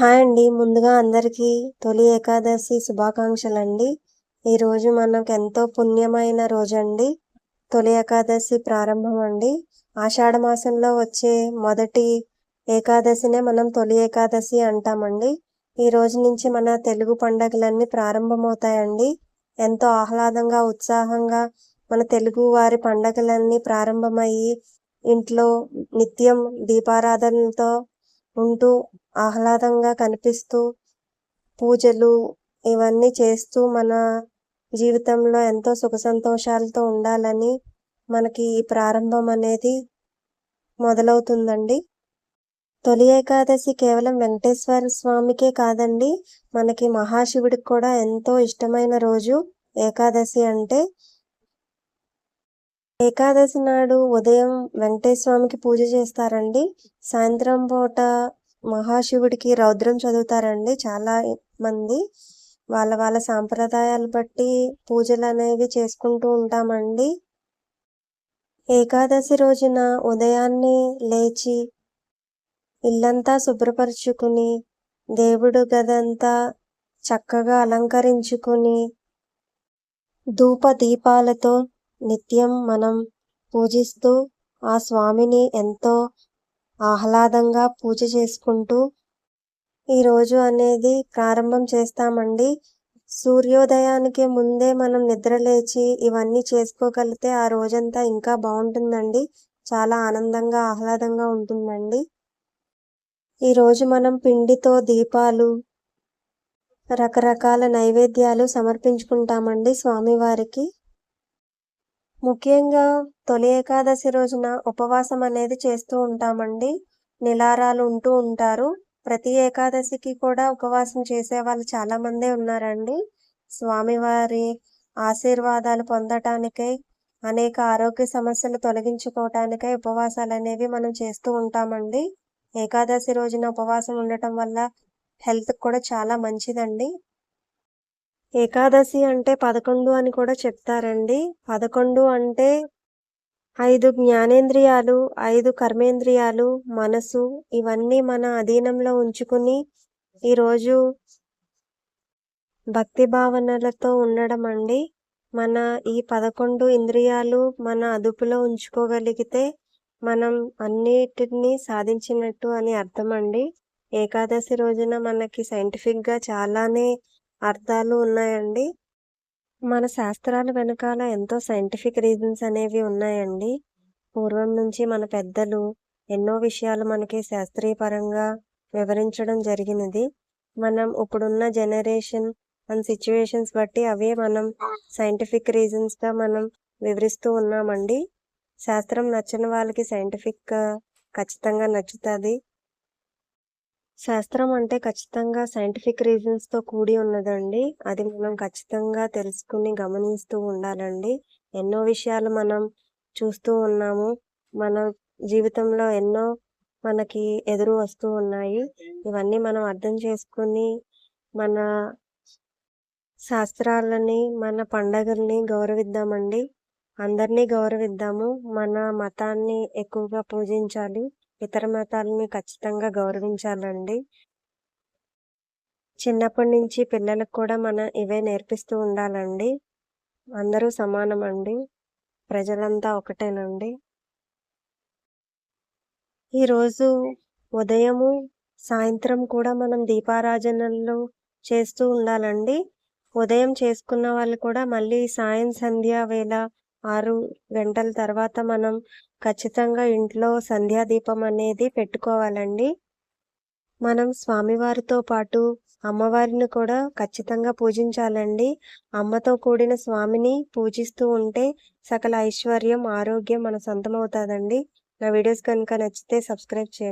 Hi అండి. ముందుగా అందరికీ తొలి ఏకాదశి శుభాకాంక్షలు అండి ఈరోజు మనకు ఎంతో పుణ్యమైన రోజు అండి తొలి ఏకాదశి ప్రారంభం అండి ఆషాఢ మాసంలో వచ్చే మొదటి ఏకాదశినే మనం తొలి ఏకాదశి అంటామండి. ఈ రోజు నుంచి మన తెలుగు పండగలన్నీ ప్రారంభమవుతాయండి. ఎంతో ఆహ్లాదంగా ఉత్సాహంగా మన తెలుగు వారి పండగలన్నీ ప్రారంభమయ్యి ఇంట్లో నిత్యం దీపారాధనతో ఉంటూ ఆహ్లాదంగా కనిపిస్తూ పూజలు ఇవన్నీ చేస్తూ మన జీవితంలో ఎంతో సుఖ సంతోషాలతో ఉండాలని మనకి ఈ ప్రారంభం అనేది మొదలవుతుందండి. తొలి ఏకాదశి కేవలం వెంకటేశ్వర స్వామికే కాదండి మనకి మహాశివుడికి కూడా ఎంతో ఇష్టమైన రోజు ఏకాదశి అంటే ఏకాదశి నాడు ఉదయం వెంకటేశ్వర స్వామికి పూజ చేస్తారండి. సాయంత్రం పూట మహాశివుడికి రౌద్రం చదువుతారండి చాలా మంది. వాళ్ళ వాళ్ళ సాంప్రదాయాలు బట్టి పూజలు అనేవి చేసుకుంటూ ఉంటామండి. ఏకాదశి రోజున ఉదయాన్నే లేచి ఇల్లంతా శుభ్రపరుచుకుని దేవుడు గదంతా చక్కగా అలంకరించుకుని ధూప దీపాలతో నిత్యం మనం పూజిస్తూ ఆ స్వామిని ఎంతో ఆహ్లాదంగా పూజ చేసుకుంటూ ఈరోజు అనేది ప్రారంభం చేస్తామండి. సూర్యోదయానికి ముందే మనం నిద్ర లేచి ఇవన్నీ చేసుకోగలిగితే ఆ రోజంతా ఇంకా బాగుంటుందండి. చాలా ఆనందంగా ఆహ్లాదంగా ఉంటుందండి. ఈరోజు మనం పిండితో దీపాలు రకరకాల నైవేద్యాలు సమర్పించుకుంటామండి స్వామివారికి. ముఖ్యంగా తొలి ఏకాదశి రోజున ఉపవాసం అనేది చేస్తూ ఉంటామండి. నిలారాలు ఉంటూ ఉంటారు. ప్రతి ఏకాదశికి కూడా ఉపవాసం చేసే వాళ్ళు చాలామందే ఉన్నారండి. స్వామివారి ఆశీర్వాదాలు పొందటానికై అనేక ఆరోగ్య సమస్యలు తొలగించుకోవటానికై ఉపవాసాలు అనేవి మనం చేస్తూ ఉంటామండి. ఏకాదశి రోజున ఉపవాసం ఉండటం వల్ల హెల్త్ కూడా చాలా మంచిదండి. ఏకాదశి అంటే పదకొండు అని కూడా చెప్తారండి. పదకొండు అంటే ఐదు జ్ఞానేంద్రియాలు ఐదు కర్మేంద్రియాలు మనసు ఇవన్నీ మన అధీనంలో ఉంచుకుని ఈరోజు భక్తి భావనలతో ఉండడం అండి. మన ఈ పదకొండు ఇంద్రియాలు మన అదుపులో ఉంచుకోగలిగితే మనం అన్నిటినీ సాధించినట్టు అని అర్థం అండి. ఏకాదశి రోజున మనకి సైంటిఫిక్గా చాలానే అర్థాలు ఉన్నాయండి. మన శాస్త్రాల వెనకాల ఎంతో సైంటిఫిక్ రీజన్స్ అనేవి ఉన్నాయండి. పూర్వం నుంచి మన పెద్దలు ఎన్నో విషయాలు మనకి శాస్త్రీయపరంగా వివరించడం జరిగినది. మనం ఇప్పుడున్న జనరేషన్ అండ్ సిచ్యువేషన్స్ బట్టి అవే మనం సైంటిఫిక్ రీజన్స్గా మనం వివరిస్తూ ఉన్నామండి. శాస్త్రం నచ్చని వాళ్ళకి సైంటిఫిక్ ఖచ్చితంగా నచ్చుతుంది. శాస్త్రం అంటే ఖచ్చితంగా సైంటిఫిక్ రీజన్స్తో కూడి ఉన్నదండి. అది మనం ఖచ్చితంగా తెలుసుకుని గమనిస్తూ ఉండాలండి. ఎన్నో విషయాలు మనం చూస్తూ ఉన్నాము. మన జీవితంలో ఎన్నో మనకి ఎదురు వస్తూ ఉన్నాయి. ఇవన్నీ మనం అర్థం చేసుకుని మన శాస్త్రాలని మన పండగల్ని గౌరవిద్దామండి. అందరినీ గౌరవిద్దాము. మన మతాన్ని ఎక్కువగా పూజించాలి. ఇతర మతాలని ఖచ్చితంగా గౌరవించాలండి. చిన్నప్పటి నుంచి పిల్లలకు కూడా మనం ఇవే నేర్పిస్తూ ఉండాలండి. అందరూ సమానం అండి ప్రజలంతా ఒకటేనండి. ఈరోజు ఉదయము సాయంత్రం కూడా మనం దీపారాజనలు చేస్తూ ఉండాలండి. ఉదయం చేసుకున్న వాళ్ళు కూడా మళ్ళీ సాయం సంధ్యా వేళ ఆరు గంటల తర్వాత మనం ఖచ్చితంగా ఇంట్లో సంధ్యాదీపం అనేది పెట్టుకోవాలండి. మనం స్వామివారితో పాటు అమ్మవారిని కూడా ఖచ్చితంగా పూజించాలండి. అమ్మతో కూడిన స్వామిని పూజిస్తూ ఉంటే సకల ఐశ్వర్యం ఆరోగ్యం మన సొంతమవుతుందండి. నా వీడియోస్ కనుక నచ్చితే సబ్స్క్రైబ్ చేయండి.